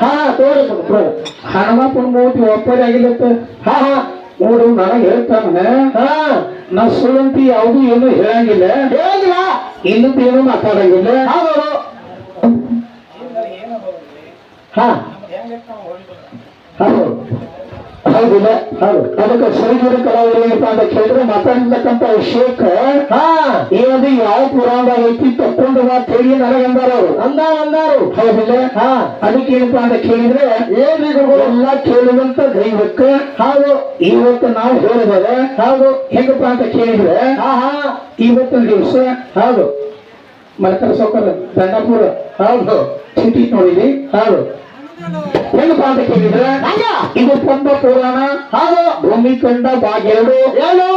ಹಾ ತೋರಿ ಬಿಡು ಹನುಮಪ್ಪನ ಮೂತಿ ಒಪ್ಪರಿ ಆಗಿಲ್ಲತ್ತ ಹಾ ಹಾ. ನೋಡು ನನಗೆ ಹೇಳ್ತಾನ. ಹಾ ನಾ ಸುಳ್ಳಂತಿ ಯಾವುದು ಏನು ಹೇಳಂಗಿಲ್ಲ. ಹೇಗಿಲ್ಲ ಇನ್ನೊಂದು ಏನು ಮಾತಾಡಂಗಿಲ್ಲ. ಹೌದು ಹಾ. ಹೌದು. ಹೌದಿಲ್ಲ ಹೌದು. ಅದಕ್ಕೆ ಸರಿಗಿರಿ ಕಲಾವಿದ ಅಂತ ಕೇಳಿದ್ರೆ ಮಾತಾಡಿರ್ತಕ್ಕಂತ ಶೇಖ ಹಾ. ಏನದು ಯಾವ ಪುರಾಣ ಐತಿ ತಕ್ಕೊಂಡು ಕೇಳಿ ಅಂತ ಹೇಳಿ ನನಗಂದಾರ ಅವರು. ಅಂದಾರ. ಅಂದಾರು ಹೌದಿಲ್ಲ ಹಾ. ಅದಕ್ಕೆ ಏನಪ್ಪಾ ಅಂತ ಕೇಳಿದ್ರೆ ಏನ್ರಿ ಎಲ್ಲ ಕೇಳುವಂತ ದೈವಕ್ಕ ಹೌದು. ಇವತ್ತು ನಾವು ಹೇಳಿದರೆ ಹೌದು. ಹೆಂಗಪ್ಪ ಅಂತ ಕೇಳಿದ್ರೆ ಹಾ ಹಾ. ಇವತ್ತಿನ ದಿವಸ ಹೌದು. ಮಲಕರ ಸೌಕರ್ಯ ದಂಡಪುರ ಹೌದು. ಸಿಟಿ ನೋಡಿದಿ ಹೌದು. ಹೆಂಗಪ್ಪ ಅಂತ ಕೇಳಿದ್ರೆ ಹಂಗ ಇದು ಪದ್ಮ ಪುರಾಣ ಹೌದು ಭೂಮಿ ಭಾಗ ಬಾಗೆರಡು ಏನು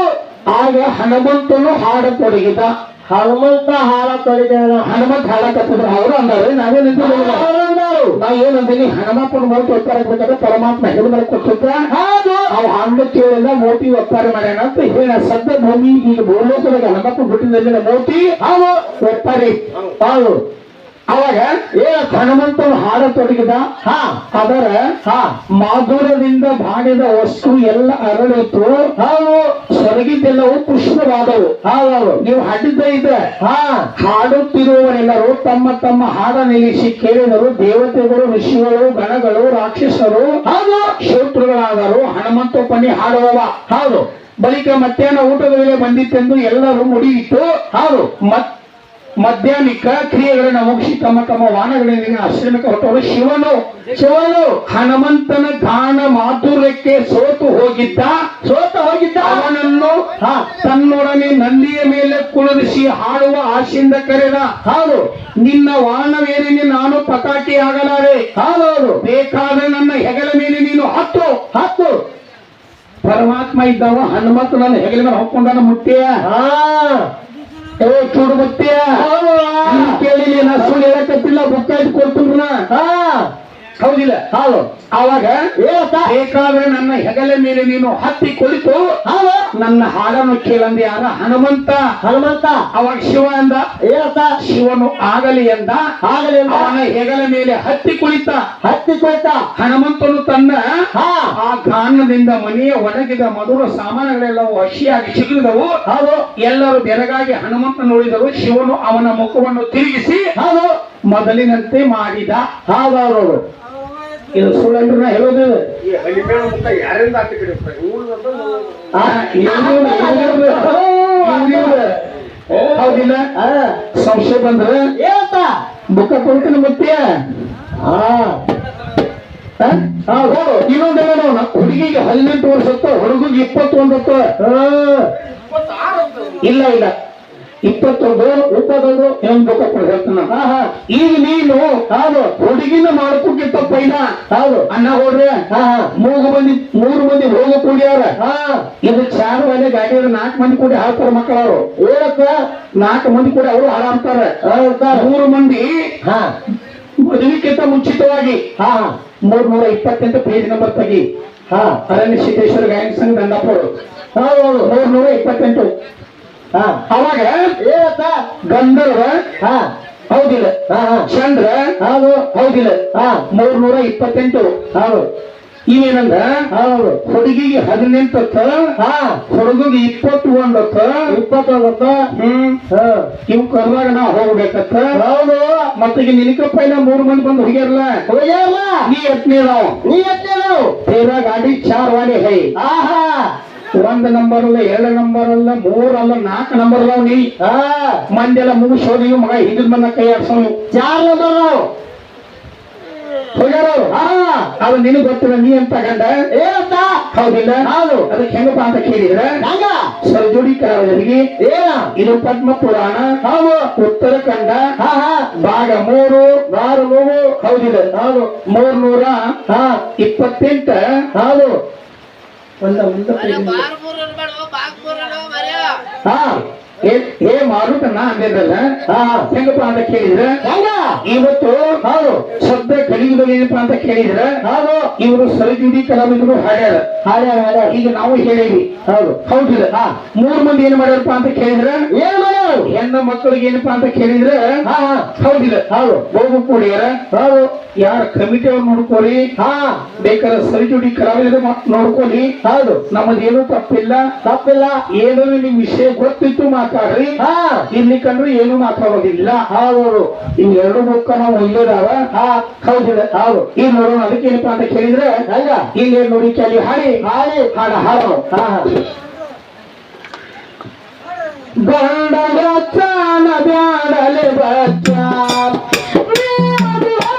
ಆಗ ಹನುಮಂತನು ಹಾಡತೊಡಗಿದ ಹನುಮಂತ ಹಾಲ ತೊಳಿದಾರ ಹನುಮಂತ ಹಾಡಕತ್ತಿದ್ರು ಅವರು ಅಂದಾರೆ ನಾವೇ ಅಂದಾರು. ನಾ ಏನಂದಿನಿ ಹನುಮಪ್ಪನ ಮೋಟಿ ಒತ್ತಾರೆ ಬೇಕಾದ್ರೆ ಪರಮಾತ್ಮ ಹೆಗಲ ಕೊಟ್ಟಿದ್ದ ಅವ್ ಹಣ್ಣು ಕೇಳಿದ ಮೋತಿ ಒತ್ತಾರೆ ಮಾಡ್ಯಾನ ಅಂತ ಹೇಳ. ಸದ್ಯ ಭೂಮಿ ಈಗ ಭೂಲೋಕದಾಗ ಹನುಮಪ್ಪ ಬಿಟ್ಟಿದ್ದ ಮೋತಿ ಹೌದು. ಒತ್ತಾರಿ ಹೌದು ಅವಾಗ ಏ ಹನುಮಂತನು ಹಾಡತೊಡಗಿದ ಹಾ. ಅದರ ಹಾ. ಮಾಧುರದಿಂದ ಮಾಡಿದ ವಸ್ತು ಎಲ್ಲ ಅರಳಿತು. ಹೌದು. ಸೊರಗಿದ್ದೆಲ್ಲವೂ ಪುಷ್ಪವಾದವು. ಹೌದು ನೀವು ಹಾಡಿದ್ದ ಇದೆ ಹಾ. ಹಾಡುತ್ತಿರುವವರೆಲ್ಲರೂ ತಮ್ಮ ತಮ್ಮ ಹಾಡ ನಿಲ್ಲಿಸಿ ಕೇಳಿದರು. ದೇವತೆಗಳು ಋಷಿಗಳು ಗಣಗಳು ರಾಕ್ಷಸರು ಹೌದು. ಶತ್ರುಗಳಾದರು ಪಣಿ ಹಾಡುವವ. ಹೌದು. ಬಳಿಕ ಮಧ್ಯಾಹ್ನ ಊಟದ ವೇಳೆ ಬಂದಿತ್ತೆಂದು ಎಲ್ಲರೂ ಮುಡಿಯಿತು ಹೌದು. ಮತ್ ಮಧ್ಯಾಹ್ನಿಕ ಕ್ರಿಯೆಗಳನ್ನು ಮುಗಿಸಿ ತಮ್ಮ ತಮ್ಮ ವಾಹನಗಳಿಂದ ಆಶ್ರಮಕ್ಕೆ ಹೊರಟವರು ಶಿವನು ಶಿವನು ಹನುಮಂತನ ಗಾನ ಮಾಧುರ್ಯಕ್ಕೆ ಸೋತು ಹೋಗಿದ್ದ ಸೋತು ಹೋಗಿದ್ದ. ಅವನನ್ನು ತನ್ನೊಡನೆ ನಂದಿಯ ಮೇಲೆ ಕುಳಿರಿಸಿ ಹಾಡುವ ಆಶೆಯಿಂದ ಕರೆದ ಹೌದು ನಿನ್ನ ವಾಹನವೇನೇ ನಾನು ಪತಾಕಿ ಆಗಲಾರೆ ಹೌದೌದು ಬೇಕಾದ್ರೆ ನನ್ನ ಹೆಗಲ ಮೇಲೆ ನೀನು ಹತ್ತು ಹತ್ತು ಪರಮಾತ್ಮ ಇದ್ದವ ಹನುಮಂತ ನನ್ನ ಹೆಗಲ ಮೇಲೆ ಹೊಕ್ಕೊಂಡನ ಮುಟ್ಟಿಯ. ಹಾ. ಏ ಚೂಡು ಬತ್ತಿಯ ಕೇಳಿಲ್ಲ ನಾ ಸುಳ್ಳು ಹೇಳಕತ್ತಿಲ್ಲ ಬುಕ್ಕ ಇಟ್ಟು ಕೊಡ್ತೀನಿ ಹಾ ಹೌದಿಲ್ಲ? ಹೌದು. ಅವಾಗ ಬೇಕಾದ್ರೆ ನನ್ನ ಹೆಗಲ ಮೇಲೆ ನೀನು ಹತ್ತಿ ಕುಳಿತು ನನ್ನ ಹಾಡನ್ನು ಕೇಳಂದಿ ಯಾರ? ಹನುಮಂತ. ಹನುಮಂತ. ಅವಾಗ ಶಿವ ಅಂದ ಏನತ್ತ ಶಿವನು ಆಗಲಿ ಎಂದ? ಆಗಲಿ ಅವನ ಹೆಗಲ ಮೇಲೆ ಹತ್ತಿ ಕುಳಿತ. ಹತ್ತಿ ಕುಳಿತ. ಹನುಮಂತನು ತನ್ನ ಹಾ. ಆ ಗಾನದಿಂದ ಮನೆಯ ಒಣಗಿದ ಮಧುರ ಸಾಮಾನುಗಳೆಲ್ಲವೂ ಹಸಿಯಾಗಿ ಸಿಗಿದವು ಹೌದು. ಎಲ್ಲರೂ ಬೆರಗಾಗಿ ಹನುಮಂತ ನೋಡಿದರು. ಶಿವನು ಅವನ ಮುಖವನ್ನು ತಿರುಗಿಸಿ ಹೌದು. ಮೊದಲಿನಂತೆ ಮಾಡಿದ ಹೌದೌದು ಇದು ನಾ ಹೇಳೋದು. ಈ ಮುಖ ಯಾರಿಂದ ಕಡೆ ಆ, ಹೌದಿಲ್ಲ? ಹಾ ಸಂಶಯ ಬಂದ್ರೆ ಏತ ಮುಖ ಕೊಡ್ತೀನಿ ಮುತ್ತಿಯ ಇನ್ನೊಂದೇನೋ ನೋಡ. ಹುಡುಗಿಗೆ ಹದಿನೆಂಟು ವರ್ಷ ಹೊತ್ತು ಹುಡುಗಿಗೆ ಇಪ್ಪತ್ತೊಂದು ಹೊತ್ತು ಇಲ್ಲ ಇಲ್ಲ. ಇಪ್ಪತ್ತೊಂದು ಇಪ್ಪತ್ತೊಂದು ಹಾ ಹಾ ಈಗ ನೀನು ಹೌದು. ಹುಡುಗಿನ ಮಾಡ್ಕೋಕ್ಕಿಂತ ಪೈಲ ಹೌದು. ಅನ್ನ ಹೋದ್ರೆ ಹಾ. ಹಾ ಮೂರು ಮಂದಿ ಮೂರು ಮಂದಿ ಹೋಗ ಕೂಡ್ಯಾರ. ಹಾ. ಇದು ಚಾರು ಮೇಲೆ ಗಾಡಿ ನಾಲ್ಕು ಮಂದಿ ಕೂಡಿ ಹಾಡ್ತಾರ ಮಕ್ಕಳವರು. ಓಡಕ್ಕ ನಾಲ್ಕು ಮಂದಿ ಕೂಡ ಅವರು ಹಾಡಾಡ್ತಾರ ಹೌದಾ? ಮೂರು ಮಂದಿ ಹಾ. ಮದುವೆಕ್ಕಿಂತ ಮುಂಚಿತವಾಗಿ ಹಾ. ಮೂರ್ ನೂರ ಇಪ್ಪತ್ತೆಂಟು ಪೇಜ್ ನಂಬರ್ ತಗಿ. ಹಾ. ಅರಣ್ಯ ಸಿದ್ದೇಶ್ವರ ಗಾಯನ ಸಂಘ ದಂಡಪ್ಪರು ಹೌದು ಮೂರ್ ನೂರ ಇಪ್ಪತ್ತೆಂಟು. ಅವಾಗ ಏನತ್ತ ಗಂಧರ್ವ ಹಾ. ಹೌದಿಲ್ಲ. ಚಂದ್ರ ಹೌದು. ಹೌದಿಲ್ಲ. ಹಾ. ಮೂರ್ ನೂರ ಇಪ್ಪತ್ತೆಂಟು. ಹೌದು. ಇವೇನಂದ್ರ? ಹೌದು. ಹುಡುಗಿಗೆ ಹದಿನೆಂಟು ಹೊತ್ತ ಹಾ. ಹುಡುಗಿಗೆ ಇಪ್ಪತ್ತು ಒಂದ್ ಹೊತ್ತ ಇಪ್ಪತ್ತೊಂಬತ್ತು ಹ್ಮ್. ಹಾ. ಇವ್ ಕರ್ವಾಗ ನಾವು ಹೋಗ್ಬೇಕತ್ತ. ಹೌದು. ಮತ್ತೆ ಈಗ ನಿನಕಪ್ಪ ಇಲ್ಲ ಮೂರ್ ಮಂದಿ ಬಂದು ಹುಡುಗಿಯರ್ಲ ಹುಡುಗಿಯರ್ಲ ನೀ ಎತ್ನೇ ನಾವು ನೀ ಎತ್ನೇಳ तेरा ಗಾಡಿ ಚಾರ್ ವಾಡಿ ಹೈ. ಆಹಾ. ಒಂದ್ ನಂಬರ್ ಅಲ್ಲ ಎರಡು ನಂಬರ್ ಅಲ್ಲ ಮೂರ್ ಅಲ್ಲ ನಾಲ್ಕು ನಂಬರ್ ಅದಾವ ನೀ. ಮಂದೆಲ್ಲ ಮುಗಿಸೋದಿ ಮಗ ಹಿಂದಿನ ಬಂದ ಕೈ ಆಡ್ಸೋನು ಚಾರ್ ನಂಬರ್ ನಾವು ಹಾ. ಅದು ನಿನಗ್ ಗೊತ್ತಿಲ್ಲ ನೀ ಅಂತ ಗಂಡ? ಏನತ್ತ ಹೌದಿಲ್ಲ. ಹೌದು ಅದಕ್ಕೆ ಹೆಂಗಪ್ಪ ಅಂತ ಕೇಳಿದ್ರೆ ಹಂಗ? ಸರ್ಜೋಡಿ ಕಲಾವಿದರಿಗೆ ಏನ? ಇದು ಪದ್ಮ ಪುರಾಣ ಹೌದು. ಉತ್ತರ ಹಾ ಹಾ. ಭಾಗ ಮೂರು ಆರು ಮೂರು ಹೌದಿಲ್ಲ ಹೌದು. ಮೂರ್ನೂರ ಹಾ. ಇಪ್ಪತ್ತೆಂಟ. ಹೌದು. ಒಂದ ಒಂದ ಅರೆ ಬಾರ್ ಮೂರ್ ಬೇಡ ಬಾಗ್ ಮೂರ್ ಮರ್ಯ ಹಾ ಏ ಏ ಮಾರುತನ ಅಂದಿದ್ದಲ್ಲ ಹಾ ಹೆಂಗಪ್ಪ ಅಂತ ಕೇಳಿದ್ರೆ ಹಂಗ ಇವತ್ತು ಹೌದು ಶಬ್ದ ಕಲಿಯುವುದು ಏನಪ್ಪ ಅಂತ ಕೇಳಿದ್ರೆ ಹೌದು ಇವರು ಸರಿಜುಡಿ ಕಲಾವಿದರು ಹಾಡ್ಯಾರ. ಹಾಡ್ಯಾರ ಹಾಡ್ಯಾರ. ಈಗ ನಾವು ಹೇಳಿವಿ ಹೌದು. ಹೌದಿಲ್ಲ ಹಾ. ಮೂರ್ ಮಂದಿ ಏನ್ ಮಾಡ್ಯಾರಪ್ಪ ಅಂತ ಕೇಳಿದ್ರೆ ಏನ್ ಮಾಡ್ಯಾರ? ಹೆಣ್ಣ ಮಕ್ಕಳಿಗೆ ಏನಪ್ಪ ಅಂತ ಕೇಳಿದ್ರೆ ಹೌದಿಲ್ಲ ಹೌದು ಹೋಗು ಕೂಡಿಯರ. ಹೌದು. ಯಾರ ಕಮಿಟಿ ಅವ್ರು ನೋಡ್ಕೋರಿ ಹಾ. ಬೇಕಾದ್ರೆ ಸರಿಜುಡಿ ಕಲಾವಿದರು ನೋಡ್ಕೊಳ್ಳಿ. ಹೌದು. ನಮ್ಮದೇನು ತಪ್ಪಿಲ್ಲ. ತಪ್ಪಿಲ್ಲ. ಏನೋ ನಿಮ್ ವಿಷಯ ಗೊತ್ತಿತ್ತು ಮಾತಾಡ್ರಿ. ಹಾ. ಇಲ್ಲಿ ಕಂಡ್ರೆ ಏನು ಮಾತಾಡೋದಿಲ್ಲ. ಹೌದು. ಇವ್ ಎರಡು ಮುಖ ಹಾ ಇಲ್ಲದಾವ ಹೌದಿಲ್ಲ ಹೌದು. ಈಗ ನೋಡೋಣ ಅದಕ್ಕೆ ಏನಪ್ಪ ಅಂತ ಕೇಳಿದ್ರೆ ಹಂಗ ಇಲ್ಲಿ ನೋಡಿ ಅಲ್ಲಿ ಹಾಡಿ. ಹಾಡಿ. ಹಾಡ ಹಾಡು. ಗಂಡ